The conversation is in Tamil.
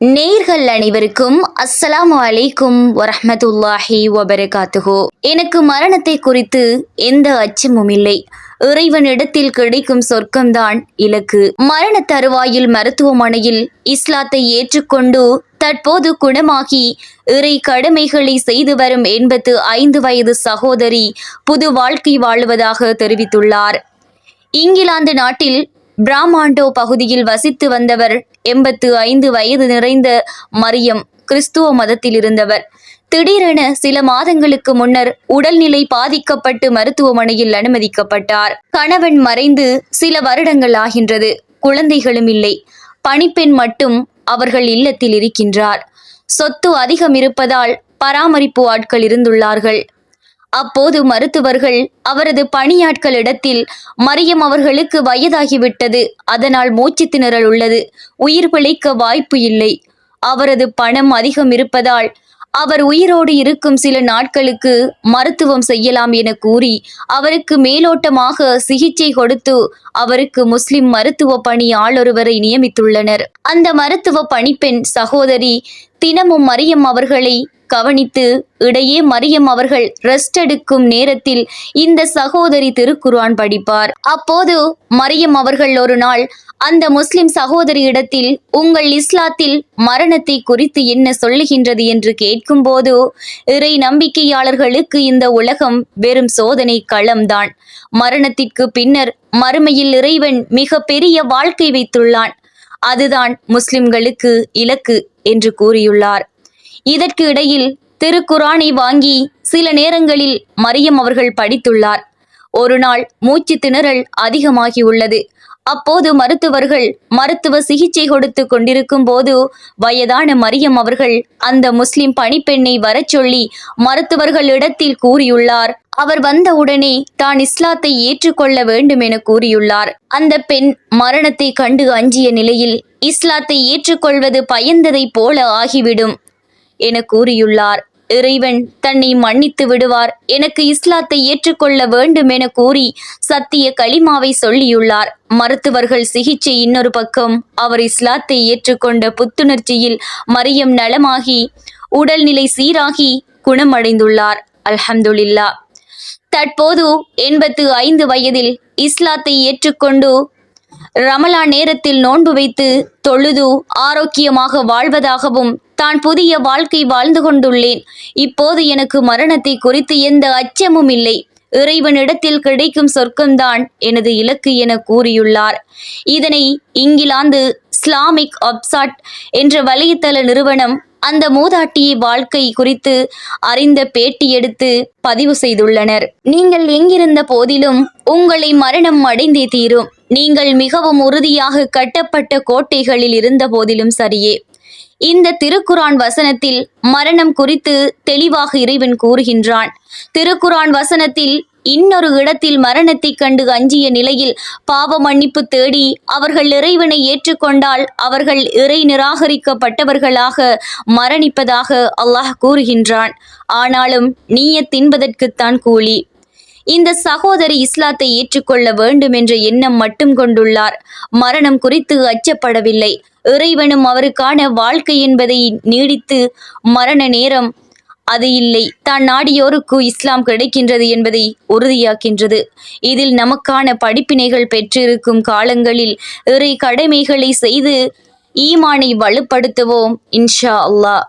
நேர்கள் அனைவருக்கும் அஸ்ஸலாம் அலைக்கும் வரஹ்மத்துல்லாஹி வபரகாத்துஹு. எனக்கு மரணத்தை குறித்து எந்த அச்சமும் இல்லை. இறைவனிடத்தில் கிடைக்கும் சொர்க்கம்தான் இலக்கு. மரண தருவாயில் மருத்துவமனையில் இஸ்லாத்தை ஏற்றுக்கொண்டு தற்போது குணமாகி இறை கடமைகளை செய்து வரும் எண்பத்து ஐந்து வயது சகோதரி புது வாழ்க்கை வாழுவதாக தெரிவித்துள்ளார். இங்கிலாந்து நாட்டில் பிராமாண்டோ பகுதியில் வசித்து வந்தவர் எண்பத்து ஐந்து வயது நிறைந்த மரியம் கிறிஸ்துவ மதத்தில் இருந்தவர். திடீரென சில மாதங்களுக்கு முன்னர் உடல்நிலை பாதிக்கப்பட்டு மருத்துவமனையில் அனுமதிக்கப்பட்டார். கணவன் மறைந்து சில வருடங்கள் ஆகின்றது. குழந்தைகளும் இல்லை. பணிப்பெண் மட்டும் அவர்கள் இல்லத்தில் இருக்கின்றார். சொத்து அதிகம் இருப்பதால் பராமரிப்பு ஆட்கள் இருந்துள்ளார்கள். அப்போது மருத்துவர்கள் அவரது பணியாட்களிடத்தில் மரியம் அவர்களுக்கு வயதாகிவிட்டது. அதனால் மூச்சு திணறல் உள்ளது. உயிர் பிழைக்க வாய்ப்பு இல்லை. அவரது பணம் அதிகம் இருப்பதால் அவர் உயிரோடு இருக்கும் சில நாட்களுக்கு மருத்துவம் செய்யலாம் என கூறி அவருக்கு மேலோட்டமாக சிகிச்சை கொடுத்து அவருக்கு முஸ்லிம் மருத்துவ பணி ஆளொருவரை நியமித்துள்ளனர். அந்த மருத்துவ பணிப்பெண் சகோதரி தினமும் மரியம் அவர்களை கவனித்து இடையே மரியம் அவர்கள் ரெஸ்ட் எடுக்கும் நேரத்தில் இந்த சகோதரி திருக்குர்ஆன் படிப்பார். அப்போது மரியம் அவர்கள் ஒரு நாள் அந்த முஸ்லிம் சகோதரியிடத்தில் உங்கள் இஸ்லாத்தில் மரணத்தை குறித்து என்ன சொல்லுகின்றது என்று கேட்கும்போது இறை நம்பிக்கையாளர்களுக்கு இந்த உலகம் வெறும் சோதனை களம்தான். மரணத்திற்கு பின்னர் மறுமையில் இறைவன் மிக பெரிய வாழ்க்கை வைத்துள்ளான். அதுதான் முஸ்லிம்களுக்கு இலக்கு என்று கூறியுள்ளார். இதற்கு இடையில் திருக்குரானை வாங்கி சில நேரங்களில் மரியம் அவர்கள் படித்துள்ளார். ஒரு நாள் மூச்சு திணறல் அதிகமாகியுள்ளது. அப்போது மருத்துவர்கள் மருத்துவ சிகிச்சை கொடுத்து கொண்டிருக்கும் போது வயதான மரியம் அவர்கள் அந்த முஸ்லிம் பணிப்பெண்ணை வரச் சொல்லி மருத்துவர்களிடத்தில் கூறியுள்ளார். அவர் வந்தவுடனே தான் இஸ்லாத்தை ஏற்றுக்கொள்ள வேண்டும் என கூறியுள்ளார். அந்த பெண் மரணத்தை கண்டு அஞ்சிய நிலையில் இஸ்லாத்தை ஏற்றுக்கொள்வது பயந்ததைப் போல ஆகிவிடும் என கூறியுள்ளார். இறைவன் தன்னை மன்னித்து விடுவார். எனக்கு இஸ்லாத்தை ஏற்றுக்கொள்ள வேண்டும் என கூறி சத்திய கலிமாவை சொல்லியுள்ளார். மருத்துவர்கள் சிகிச்சை இன்னொரு பக்கம் அவர் இஸ்லாத்தை ஏற்றுக்கொண்ட புத்துணர்ச்சியில் மரியம் நலமாகி உடல்நிலை சீராகி குணமடைந்துள்ளார். அல்ஹம்துலில்லா தற்போது எண்பத்து ஐந்து வயதில் இஸ்லாத்தை ஏற்றுக்கொண்டு ரமலா நேரத்தில் நோன்பு வைத்து தொழுது ஆரோக்கியமாக வாழ்வதாகவும் தான் புதிய வாழ்க்கை வாழ்ந்து கொண்டுள்ளேன். இப்போது எனக்கு மரணத்தை குறித்து எந்த அச்சமும் இல்லை. இறைவனிடத்தில் கிடைக்கும் சொர்க்கம்தான் எனது இலக்கு என கூறியுள்ளார். இதனை இங்கிலாந்து இஸ்லாமிக் அப்சாட் என்ற வலைத்தள நிறுவனம் அந்த மூதாட்டியை வாழ்க்கை குறித்து அறிந்த பேட்டி எடுத்து பதிவு செய்துள்ளனர். நீங்கள் எங்கிருந்த போதிலும் உங்களை மரணம் அடைந்தே தீரும். நீங்கள் மிகவும் உறுதியாக கட்டப்பட்ட கோட்டைகளில் இருந்த போதிலும் சரியே. இந்த திருக்குரான் வசனத்தில் மரணம் குறித்து தெளிவாக இறைவன் கூறுகின்றான். திருக்குரான் வசனத்தில் இன்னொரு இடத்தில் மரணத்தைக் கண்டு அஞ்சிய நிலையில் பாவ மன்னிப்பு தேடி அவர்கள் இறைவனை ஏற்றுக்கொண்டால் அவர்கள் இறை நிராகரிக்கப்பட்டவர்களாக மரணிப்பதாக அல்லாஹ் கூறுகின்றான். ஆனாலும் நீய தின்பதற்குத்தான் கூலி. இந்த சகோதரி இஸ்லாத்தை ஏற்றுக்கொள்ள வேண்டும் என்ற எண்ணம் மட்டும் கொண்டுள்ளார். மரணம் குறித்து அச்சப்படவில்லை. இறைவனும் அவருக்கான வாழ்க்கை என்பதை நீடித்து மரண நேரம் அது இல்லை. தான் நாடியோருக்கு இஸ்லாம் கிடைக்கின்றது என்பதை உறுதியாக்கின்றது. இதில் நமக்கான படிப்பினைகள் பெற்றிருக்கும் காலங்களில் இறை கடமைகளை செய்து ஈமானை வலுப்படுத்துவோம் இன்ஷா அல்லாஹ்.